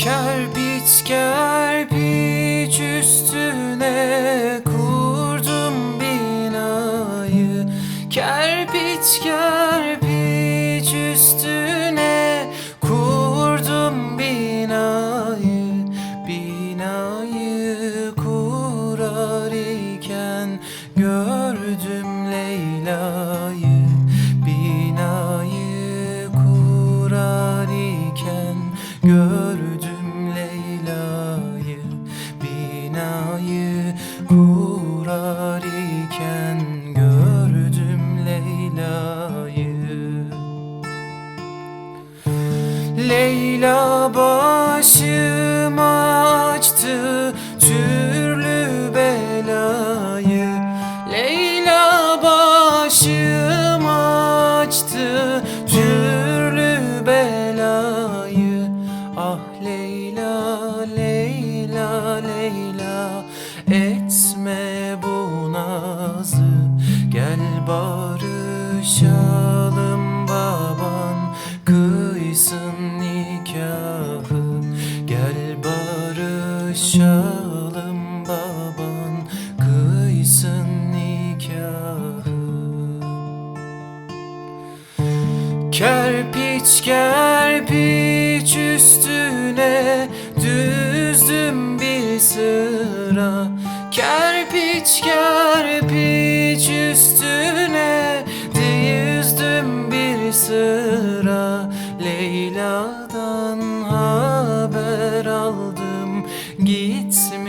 Diker bitker biç üstüne kurdum binayı. Kerpiç kerpiç Leyla başıma açtı türlü belayı. Leyla başıma açtı türlü belayı. Ah Leyla, Leyla, Leyla Etme bu nazı. Gel barışalım Barışalım baban Kıysın nikahı. Kerpiç kerpiç üstüne düzdüm bir sıra. Kerpiç kerpiç üstüne düzdüm bir sıra. Leyla'dan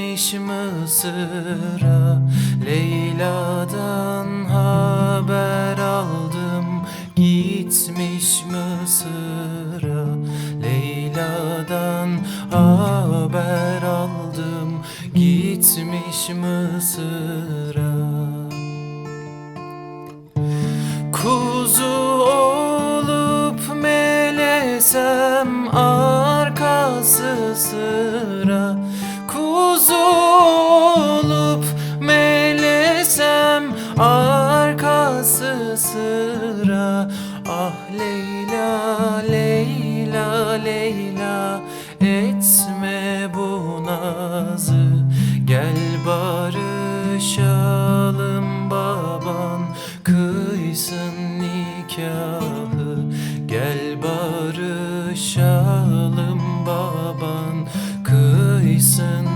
gitmiş Mısır'a Leyla'dan haber aldım. Gitmiş Mısır'a Leyla'dan haber aldım. Gitmiş Mısır'a Kuzu olup melesem arkası sıra arkası sıra. Ah Leyla, Leyla, Leyla. Etme bu nazı. Gel barışalım baban. Kıysın nikahı. Gel barışalım baban. Kıysın